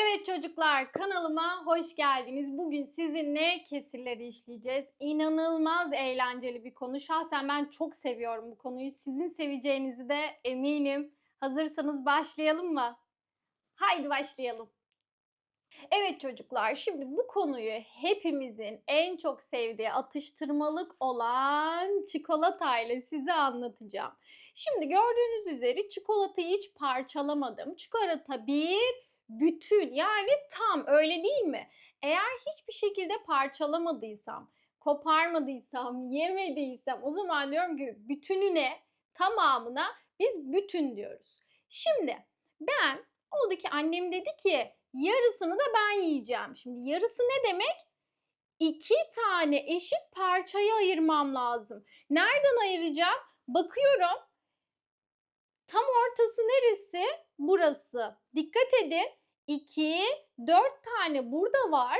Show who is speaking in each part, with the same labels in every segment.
Speaker 1: Evet çocuklar kanalıma hoş geldiniz. Bugün sizinle kesirleri işleyeceğiz. İnanılmaz eğlenceli bir konu. Şahsen ben çok seviyorum bu konuyu. Sizin seveceğinizi de eminim. Hazırsanız başlayalım mı? Haydi başlayalım. Evet çocuklar şimdi bu konuyu hepimizin en çok sevdiği atıştırmalık olan çikolatayla size anlatacağım. Şimdi gördüğünüz üzere çikolatayı hiç parçalamadım. Çikolata bir bütün yani tam öyle değil mi? Eğer hiçbir şekilde parçalamadıysam, koparmadıysam, yemediysem o zaman diyorum ki bütününe, tamamına biz bütün diyoruz. Şimdi ben oldu ki annem dedi ki yarısını da ben yiyeceğim. Şimdi yarısı ne demek? İki tane eşit parçaya ayırmam lazım. Nereden ayıracağım? Bakıyorum. Tam ortası neresi? Burası. Dikkat edin. 2, 4 tane burada var.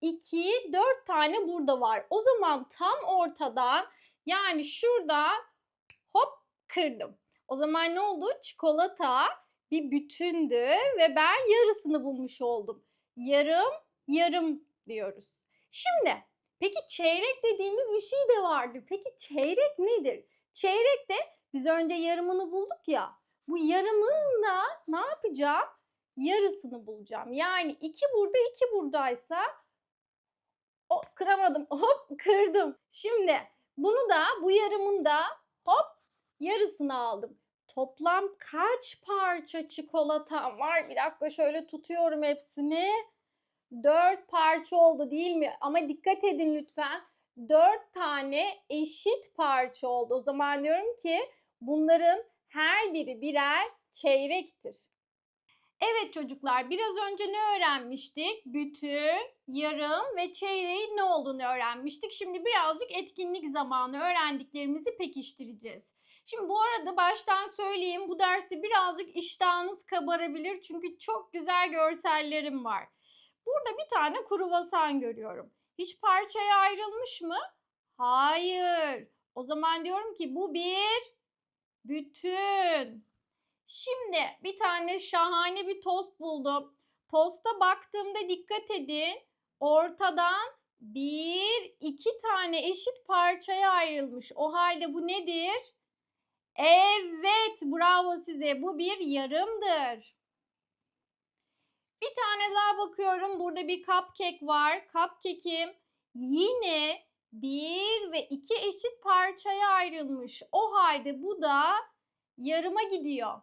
Speaker 1: 2, 4 tane burada var. O zaman tam ortadan yani şurada hop kırdım. O zaman ne oldu? Çikolata bir bütündü ve ben yarısını bulmuş oldum. Yarım, yarım diyoruz. Şimdi peki çeyrek dediğimiz bir şey de vardı. Peki çeyrek nedir? Çeyrek de biz önce yarımını bulduk ya. Bu yarımın da ne yapacağım? Yarısını bulacağım. Yani iki burada iki buradaysa o kıramadım. Hop kırdım. Şimdi bunu da bu yarımın da hop yarısını aldım. Toplam kaç parça çikolata var? Bir dakika şöyle tutuyorum hepsini. Dört parça oldu değil mi? Ama dikkat edin lütfen. Dört tane eşit parça oldu. O zaman diyorum ki bunların her biri birer çeyrektir. Evet çocuklar biraz önce ne öğrenmiştik? Bütün, yarım ve çeyreğin ne olduğunu öğrenmiştik. Şimdi birazcık etkinlik zamanı öğrendiklerimizi pekiştireceğiz. Şimdi bu arada baştan söyleyeyim bu derste birazcık iştahınız kabarabilir çünkü çok güzel görsellerim var. Burada bir tane kruvasan görüyorum. Hiç parçaya ayrılmış mı? Hayır. O zaman diyorum ki bu bir bütün. Şimdi bir tane şahane bir tost buldum. Tosta baktığımda dikkat edin. Ortadan bir, iki tane eşit parçaya ayrılmış. O halde bu nedir? Evet, bravo size. Bu bir yarımdır. Bir tane daha bakıyorum. Burada bir cupcake var. Cupcake'im yine bir ve iki eşit parçaya ayrılmış. O halde bu da yarıma gidiyor.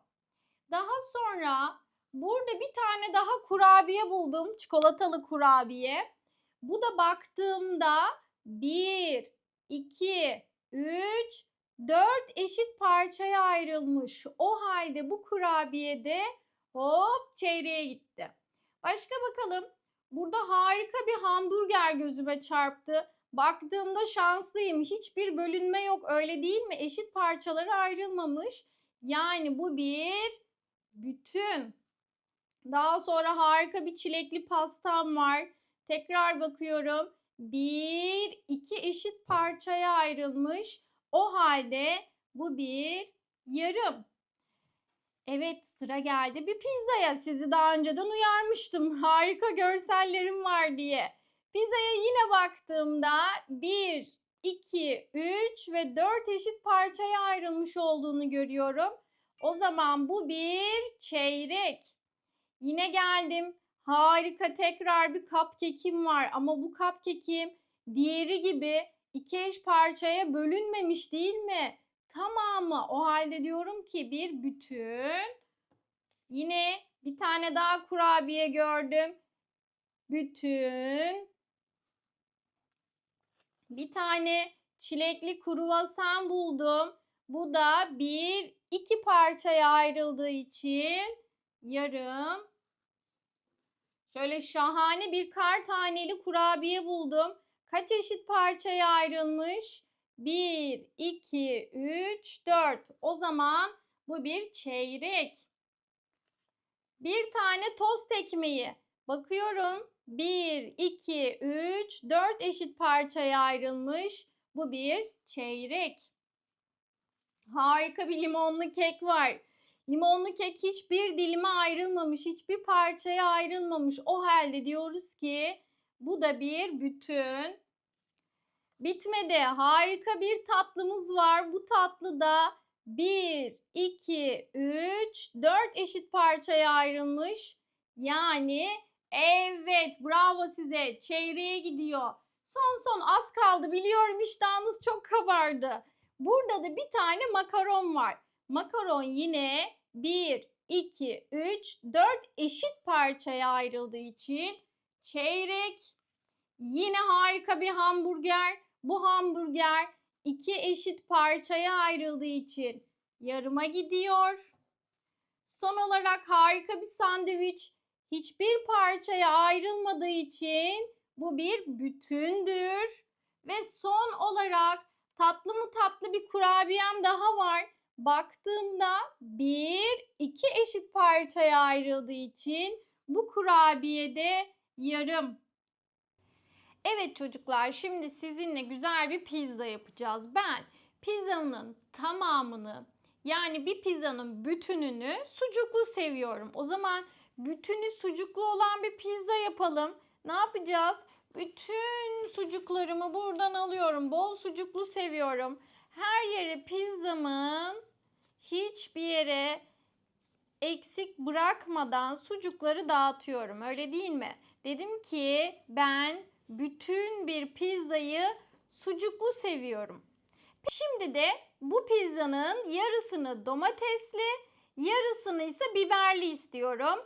Speaker 1: Daha sonra burada bir tane daha kurabiye buldum. Çikolatalı kurabiye. Bu da baktığımda 1, 2, 3, 4 eşit parçaya ayrılmış. O halde bu kurabiye de hop çeyreğe gitti. Başka bakalım. Burada harika bir hamburger gözüme çarptı. Baktığımda şanslıyım. Hiçbir bölünme yok öyle değil mi? Eşit parçalara ayrılmamış. Yani bu bir bütün. Daha sonra harika bir çilekli pastam var. Tekrar bakıyorum. Bir, iki eşit parçaya ayrılmış. O halde bu bir yarım. Evet sıra geldi bir pizzaya. Sizi daha önceden uyarmıştım. Harika görsellerim var diye. Pizzaya yine baktığımda 1, 2, 3 ve 4 eşit parçaya ayrılmış olduğunu görüyorum. O zaman bu bir çeyrek. Yine geldim. Harika tekrar bir cupcake'im var ama bu cupcake'im diğeri gibi iki eş parçaya bölünmemiş değil mi? Tamamı. O halde diyorum ki bir bütün. Yine bir tane daha kurabiye gördüm. Bütün. Bir tane çilekli kruvasan buldum. Bu da bir iki parçaya ayrıldığı için yarım. Şöyle şahane bir kar taneli kurabiye buldum. Kaç eşit parçaya ayrılmış? 1, 2, 3, 4. O zaman bu bir çeyrek. Bir tane tost ekmeği. Bakıyorum. 1, 2, 3, 4 eşit parçaya ayrılmış. Bu bir çeyrek. Harika bir limonlu kek var. Limonlu kek hiçbir dilime ayrılmamış, hiçbir parçaya ayrılmamış. O halde diyoruz ki bu da bir bütün. Bitmedi. Harika bir tatlımız var. Bu tatlı da 1, 2, 3, 4 eşit parçaya ayrılmış. Yani evet bravo size. Çeyreğe gidiyor. Son son az kaldı biliyorum iştahınız çok kabardı. Burada da bir tane makaron var. Makaron yine 1, 2, 3, 4 eşit parçaya ayrıldığı için çeyrek. Yine harika bir hamburger. Bu hamburger iki eşit parçaya ayrıldığı için yarıma gidiyor. Son olarak harika bir sandviç. Hiçbir parçaya ayrılmadığı için bu bir bütündür. Ve son olarak tatlı mı tatlı bir kurabiyem daha var. Baktığımda bir, iki eşit parçaya ayrıldığı için bu kurabiye de yarım. Evet çocuklar şimdi sizinle güzel bir pizza yapacağız. Ben pizzanın tamamını yani bir pizzanın bütününü sucuklu seviyorum. O zaman bütünü sucuklu olan bir pizza yapalım. Ne yapacağız? Bütün sucuklarımı buradan alıyorum. Bol sucuklu seviyorum. Her yere pizzamın hiçbir yere eksik bırakmadan sucukları dağıtıyorum. Öyle değil mi? Dedim ki ben bütün bir pizzayı sucuklu seviyorum. Şimdi de bu pizzanın yarısını domatesli, yarısını ise biberli istiyorum.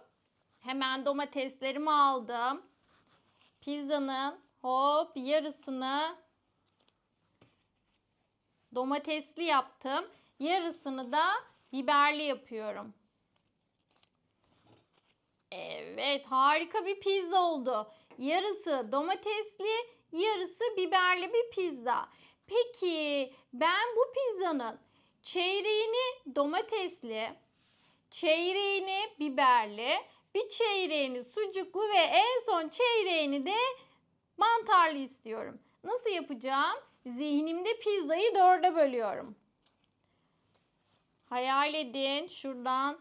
Speaker 1: Hemen domateslerimi aldım. Pizzanın hop yarısını domatesli yaptım. Yarısını da biberli yapıyorum. Evet, harika bir pizza oldu. Yarısı domatesli, yarısı biberli bir pizza. Peki ben bu pizzanın çeyreğini domatesli, çeyreğini biberli, bir çeyreğini sucuklu ve en son çeyreğini de mantarlı istiyorum. Nasıl yapacağım? Zihnimde pizzayı dörde bölüyorum. Hayal edin şuradan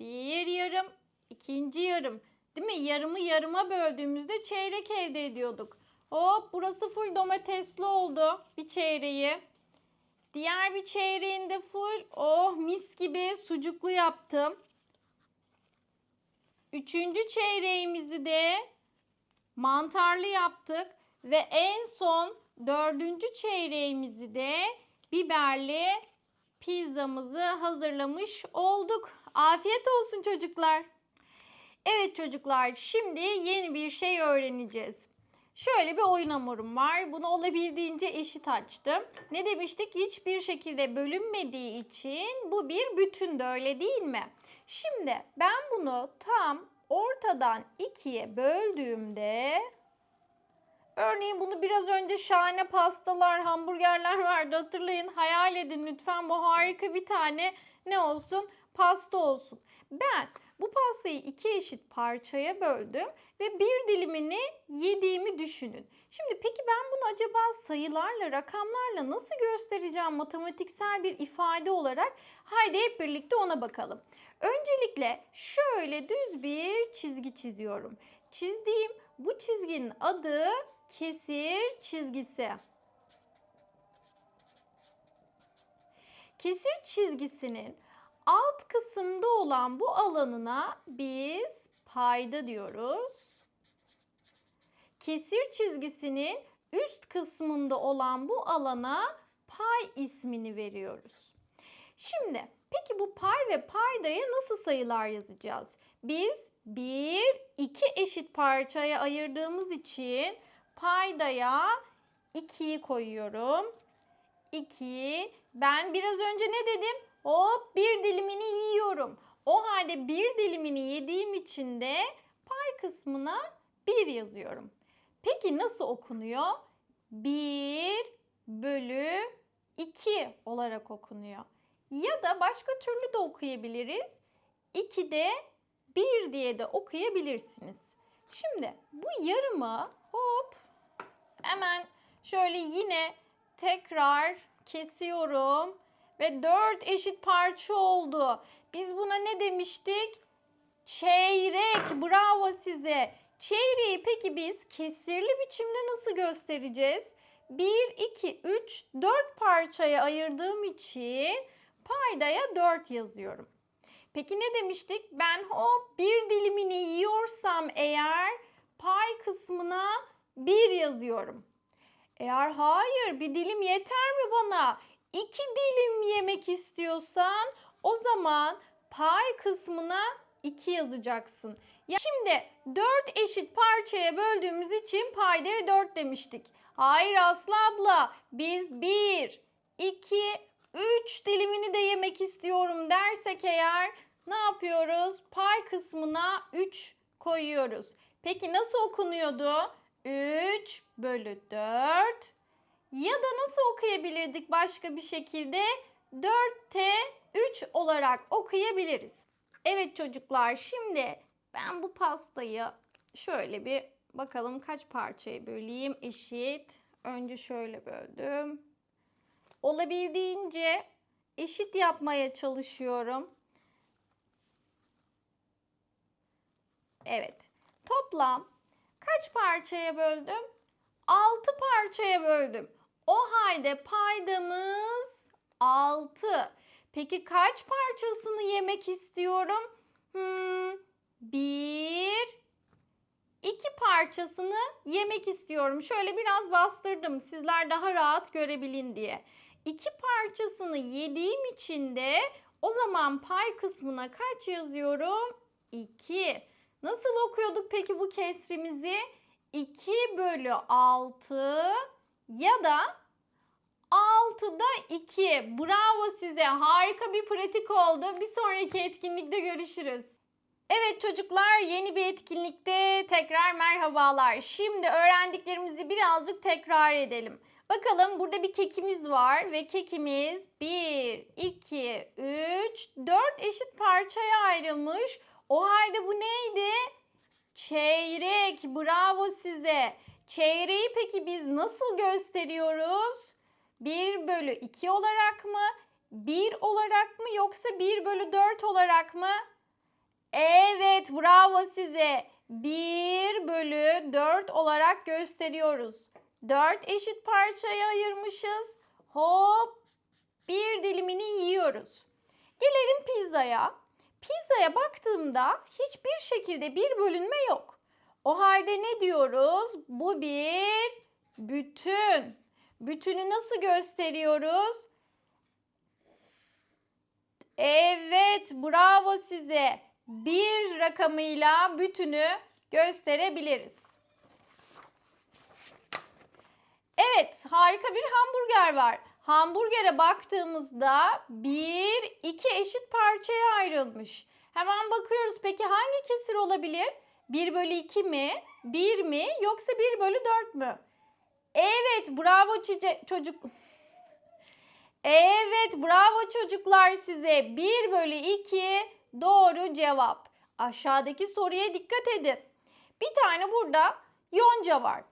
Speaker 1: bir yarım, ikinci yarım. Değil mi? Yarımı yarıma böldüğümüzde çeyrek elde ediyorduk. Hop burası full domatesli oldu. Bir çeyreği. Diğer bir çeyreğinde full oh mis gibi sucuklu yaptım. Üçüncü çeyreğimizi de mantarlı yaptık. Ve en son dördüncü çeyreğimizi de biberli pizzamızı hazırlamış olduk. Afiyet olsun çocuklar. Evet çocuklar şimdi yeni bir şey öğreneceğiz. Şöyle bir oyun hamurum var. Bunu olabildiğince eşit açtım. Ne demiştik? Hiçbir şekilde bölünmediği için bu bir bütündü öyle değil mi? Şimdi ben bunu tam ortadan ikiye böldüğümde Örneğin bunu biraz önce şahane pastalar, hamburgerler vardı hatırlayın. Hayal edin lütfen bu harika bir tane ne olsun? Pasta olsun. Ben bu pastayı iki eşit parçaya böldüm ve bir dilimini yediğimi düşünün. Şimdi peki ben bunu acaba sayılarla, rakamlarla nasıl göstereceğim matematiksel bir ifade olarak? Haydi hep birlikte ona bakalım. Öncelikle şöyle düz bir çizgi çiziyorum. Çizdiğim bu çizginin adı kesir çizgisi. Kesir çizgisinin alt kısımda olan bu alanına biz payda diyoruz. Kesir çizgisinin üst kısmında olan bu alana pay ismini veriyoruz. Şimdi peki bu pay ve paydaya nasıl sayılar yazacağız? Biz 1, 2 eşit parçaya ayırdığımız için paydaya 2'yi koyuyorum. 2. Ben biraz önce ne dedim? Hop bir dilimini yiyorum. O halde bir dilimini yediğim için de pay kısmına 1 yazıyorum. Peki nasıl okunuyor? 1 bölü 2 olarak okunuyor. Ya da başka türlü de okuyabiliriz. 2 de 1 diye de okuyabilirsiniz. Şimdi bu yarımı hop hemen şöyle yine tekrar kesiyorum ve 4 eşit parça oldu. Biz buna ne demiştik? Çeyrek. Bravo size. Çeyreği peki biz kesirli biçimde nasıl göstereceğiz? 1, 2, 3, 4 parçaya ayırdığım için paydaya 4 yazıyorum. Peki ne demiştik? Ben hop bir dilimini yiyorsam eğer pay kısmına 1 yazıyorum. Eğer hayır bir dilim yeter mi bana? 2 dilim yemek istiyorsan o zaman pay kısmına 2 yazacaksın. Ya şimdi 4 eşit parçaya böldüğümüz için paydaya 4 demiştik. Hayır Aslı abla biz 1, 2, 3 dilimini de yemek istiyorum dersek eğer ne yapıyoruz? Pay kısmına 3 koyuyoruz. Peki nasıl okunuyordu? 3 bölü 4 ya da nasıl okuyabilirdik başka bir şekilde? 4T 3 olarak okuyabiliriz. Evet çocuklar şimdi ben bu pastayı şöyle bir bakalım kaç parçaya böleyim eşit. Önce şöyle böldüm. Olabildiğince eşit yapmaya çalışıyorum. Evet. Toplam kaç parçaya böldüm? 6 parçaya böldüm. O halde paydamız 6. Peki kaç parçasını yemek istiyorum? Hmm, bir, iki parçasını yemek istiyorum. Şöyle biraz bastırdım sizler daha rahat görebilin diye. İki parçasını yediğim için de o zaman pay kısmına kaç yazıyorum? 2. Nasıl okuyorduk peki bu kesrimizi? 2 bölü 6 ya da 6'da 2. Bravo size. Harika bir pratik oldu. Bir sonraki etkinlikte görüşürüz. Evet çocuklar yeni bir etkinlikte tekrar merhabalar. Şimdi öğrendiklerimizi birazcık tekrar edelim. Bakalım burada bir kekimiz var ve kekimiz 1, 2, 3, 4 eşit parçaya ayrılmış. O halde bu neydi? Çeyrek. Bravo size. Çeyreği peki biz nasıl gösteriyoruz? 1 bölü 2 olarak mı? 1 olarak mı yoksa 1 bölü 4 olarak mı? Evet bravo size. 1 bölü 4 olarak gösteriyoruz. 4 eşit parçaya ayırmışız. Hop bir dilimini yiyoruz. Gelelim pizzaya. Pizzaya baktığımda hiçbir şekilde bir bölünme yok. O halde ne diyoruz? Bu bir bütün. Bütünü nasıl gösteriyoruz? Evet, bravo size. Bir rakamıyla bütünü gösterebiliriz. Evet, harika bir hamburger var. Hamburgere baktığımızda bir, iki eşit parçaya ayrılmış. Hemen bakıyoruz peki hangi kesir olabilir? 1 bölü 2 mi? 1 mi? Yoksa 1 bölü 4 mü? Evet bravo çice- çocuk. Evet bravo çocuklar size. 1 bölü 2 doğru cevap. Aşağıdaki soruya dikkat edin. Bir tane burada yonca var.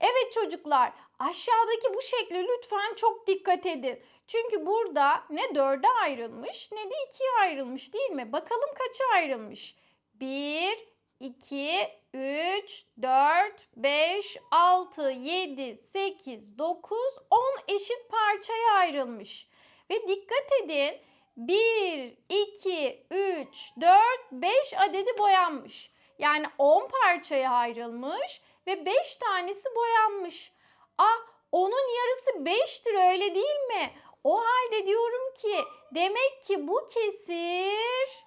Speaker 1: Evet çocuklar aşağıdaki bu şekli lütfen çok dikkat edin. Çünkü burada ne dörde ayrılmış ne de ikiye ayrılmış değil mi? Bakalım kaça ayrılmış? 1, 2, 3, 4, 5, 6, 7, 8, 9, 10 eşit parçaya ayrılmış. Ve dikkat edin 1, 2, 3, 4, 5 adedi boyanmış. Yani 10 parçaya ayrılmış ve 5 tanesi boyanmış. Ah onun yarısı 5'tir öyle değil mi? O halde diyorum ki demek ki bu kesir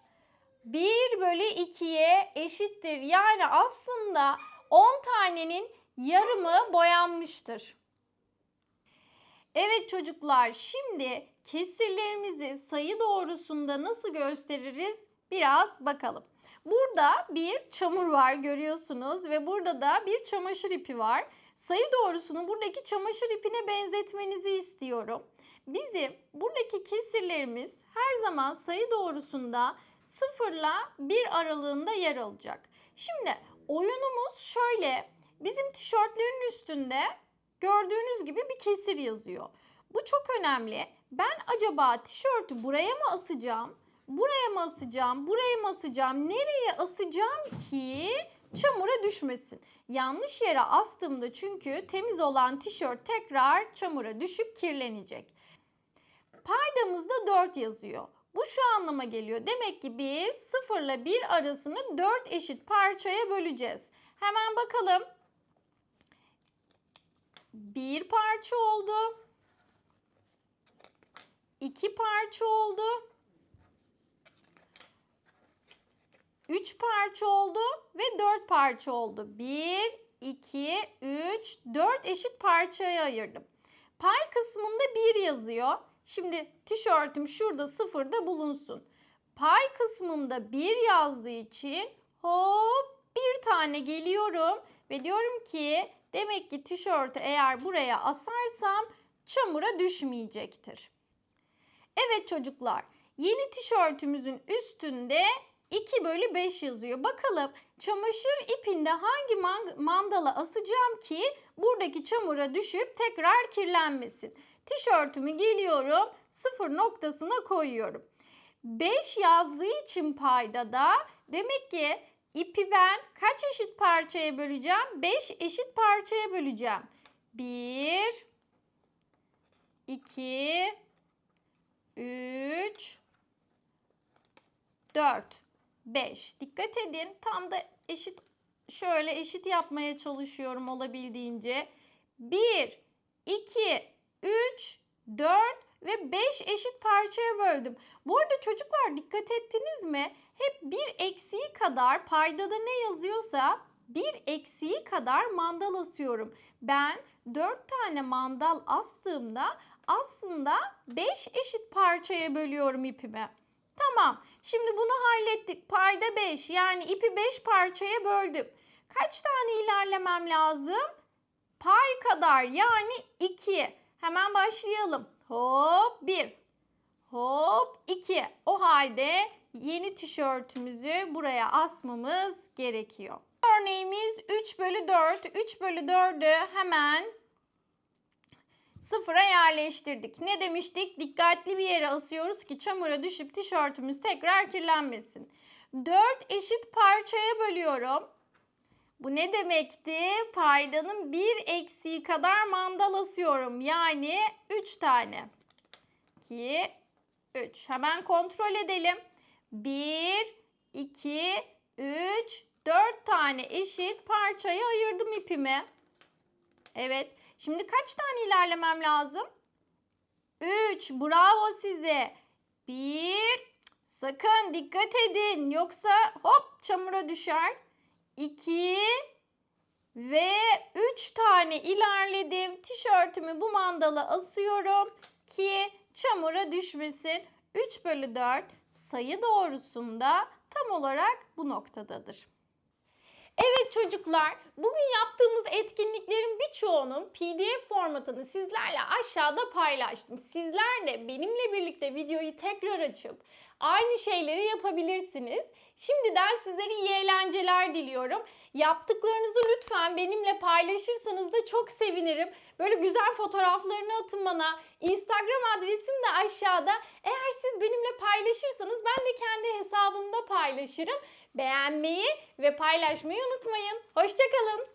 Speaker 1: 1 bölü 2'ye eşittir. Yani aslında 10 tanenin yarımı boyanmıştır. Evet çocuklar şimdi kesirlerimizi sayı doğrusunda nasıl gösteririz biraz bakalım. Burada bir çamur var görüyorsunuz ve burada da bir çamaşır ipi var. Sayı doğrusunu buradaki çamaşır ipine benzetmenizi istiyorum. Bizim buradaki kesirlerimiz her zaman sayı doğrusunda 0 ile 1 aralığında yer alacak. Şimdi oyunumuz şöyle. Bizim tişörtlerin üstünde gördüğünüz gibi bir kesir yazıyor. Bu çok önemli. Ben acaba tişörtü buraya mı asacağım? Buraya mı asacağım? Buraya mı asacağım? Nereye asacağım ki çamura düşmesin? Yanlış yere astığımda çünkü temiz olan tişört tekrar çamura düşüp kirlenecek. Paydamızda 4 yazıyor. Bu şu anlama geliyor. Demek ki biz 0 ile 1 arasını 4 eşit parçaya böleceğiz. Hemen bakalım. Bir parça oldu. iki parça oldu. Üç parça oldu ve dört parça oldu. Bir, iki, üç, dört eşit parçaya ayırdım. Pay kısmında bir yazıyor. Şimdi tişörtüm şurada sıfırda bulunsun. Pay kısmında bir yazdığı için hop bir tane geliyorum ve diyorum ki demek ki tişörtü eğer buraya asarsam çamura düşmeyecektir. Evet çocuklar yeni tişörtümüzün üstünde 2 bölü 5 yazıyor. Bakalım çamaşır ipinde hangi mandala asacağım ki buradaki çamura düşüp tekrar kirlenmesin. Tişörtümü geliyorum sıfır noktasına koyuyorum. 5 yazdığı için payda da demek ki ipi ben kaç eşit parçaya böleceğim? 5 eşit parçaya böleceğim. 1 2 3 4 5. Dikkat edin. Tam da eşit şöyle eşit yapmaya çalışıyorum olabildiğince. 1 2 3 4 ve 5 eşit parçaya böldüm. Bu arada çocuklar dikkat ettiniz mi? Hep bir eksiği kadar paydada ne yazıyorsa bir eksiği kadar mandal asıyorum. Ben 4 tane mandal astığımda aslında 5 eşit parçaya bölüyorum ipimi. Tamam. Şimdi bunu hallettik. Payda 5 yani ipi 5 parçaya böldüm. Kaç tane ilerlemem lazım? Pay kadar yani 2. Hemen başlayalım. Hop 1. Hop 2. O halde yeni tişörtümüzü buraya asmamız gerekiyor. Örneğimiz 3 bölü 4. 3 bölü 4'ü hemen sıfıra yerleştirdik. Ne demiştik? Dikkatli bir yere asıyoruz ki çamura düşüp tişörtümüz tekrar kirlenmesin. 4 eşit parçaya bölüyorum. Bu ne demekti? Paydanın bir eksiği kadar mandal asıyorum. Yani 3 tane. 2, 3. Hemen kontrol edelim. 1, 2, 3, 4 tane eşit parçaya ayırdım ipimi. Evet. Şimdi kaç tane ilerlemem lazım? 3. Bravo size. 1. Sakın dikkat edin. Yoksa hop çamura düşer. 2 ve 3 tane ilerledim. Tişörtümü bu mandala asıyorum ki çamura düşmesin. 3 bölü 4 sayı doğrusunda tam olarak bu noktadadır. Evet çocuklar, bugün yaptığımız etkinliklerin birçoğunun PDF formatını sizlerle aşağıda paylaştım. Sizler de benimle birlikte videoyu tekrar açıp aynı şeyleri yapabilirsiniz. Şimdiden sizlere iyi eğlenceler diliyorum. Yaptıklarınızı lütfen benimle paylaşırsanız da çok sevinirim. Böyle güzel fotoğraflarını atın bana. Instagram adresim de aşağıda. Eğer siz benimle paylaşırsanız ben de kendi hesabımda paylaşırım. Beğenmeyi ve paylaşmayı unutmayın. Hoşçakalın.